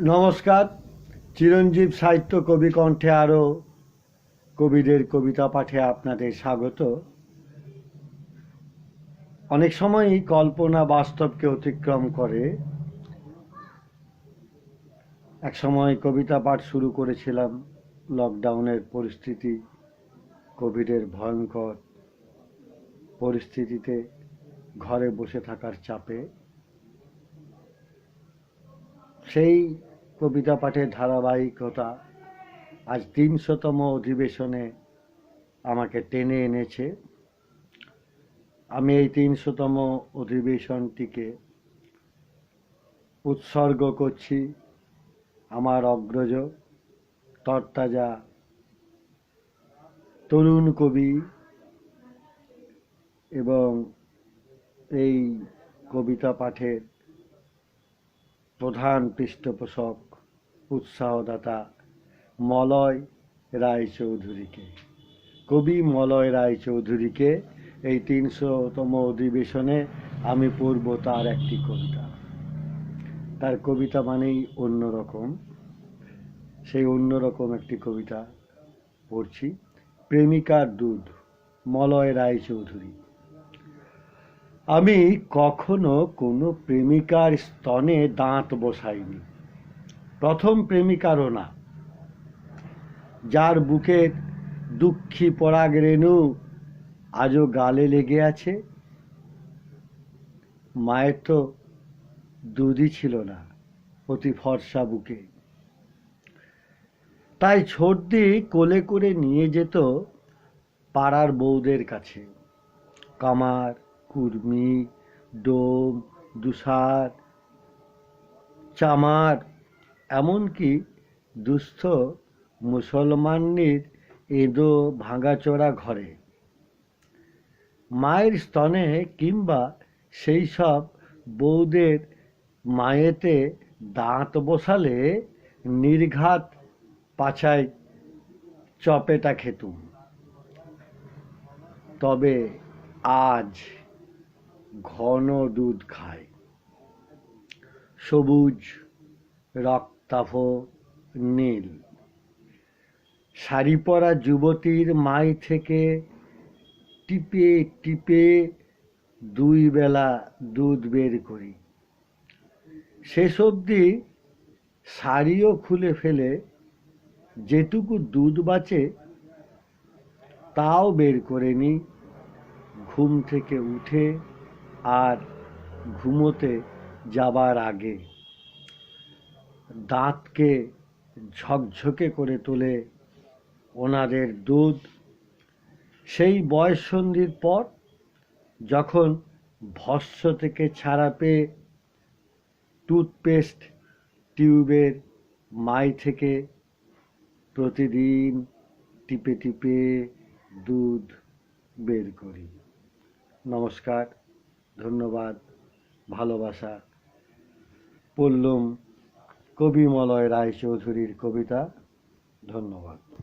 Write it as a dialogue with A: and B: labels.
A: নমস্কার। চিরঞ্জীব সাহিত্য কবি কণ্ঠে আরও কবিদের কবিতা পাঠে আপনাদের স্বাগত। অনেক সময়ই কল্পনা বাস্তবকে অতিক্রম করে। এক সময় কবিতা পাঠ শুরু করেছিলাম, লকডাউনের পরিস্থিতি কোভিডের ভয়ঙ্কর পরিস্থিতিতে ঘরে বসে থাকার চাপে। সেই কবিতা পাঠের ধারাবাহিকতা আজ তিনশোতম অধিবেশনে আমাকে টেনে এনেছে। আমি এই তিনশোতম অধিবেশনটিকে উৎসর্গ করছি আমার অগ্রজ, তরতাজা তরুণ কবি এবং এই কবিতা পাঠের প্রধান পৃষ্ঠপোষক, উৎসাহদাতা মলয় রায়চৌধুরীকে। কবি মলয় রায়চৌধুরীকে এই তিনশোতম অধিবেশনে আমি পড়ব তার একটি কবিতা। তার কবিতা মানেই অন্যরকম। সেই অন্যরকম একটি কবিতা পড়ছি। প্রেমিকার দুধ, মলয় রায়চৌধুরী। আমি কখনো কোনো প্রেমিকার স্তনে দাঁত বসাইনি। প্রথম প্রেমিকারও না। যার বুকের দুঃখী পরাগ রেণু আজও গালে লেগে আছে। মায়ের তো দুধই ছিল না অতি ফর্সা বুকে। তাই ছোটদি কোলে করে নিয়ে যেত পাড়ার বউদের কাছে। কামার কুর্মি, ডোম, দুসার, চামার, এমনকি দুস্থ মুসলমানের এদো ভাঙাচোরা ঘরে। মায়ের স্তনে কিংবা সেই সব বৌদের মায়েতে দাঁত বসালে নির্ঘাত পাছায় চপেটা খেতুম। তবে আজ ঘন দুধ খায়। সবুজ রক্তাভ নীল। শাড়ি পরা যুবতীর মাই থেকে টিপে টিপে দুই বেলা দুধ বের করি। শেষ অবধি শাড়িও খুলে ফেলে, যেটুকু দুধ বাঁচে তাও বের করে নিই। ঘুম থেকে উঠে আর ঘুমোতে যাবার আগে দাঁতকে ঝকঝকে করে তোলে ওনাদের দুধ। সেই বয়ঃসন্ধির পর যখন ভস্য থেকে ছাড়া পেয়ে টুথপেস্ট টিউবের মাই থেকে প্রতিদিন টিপে টিপে দুধ বের করি। নমস্কার। ধন্যবাদ ভালোবাসা। পড়লুম কবিমলয় রায়চৌধুরীর কবিতা ধন্যবাদ।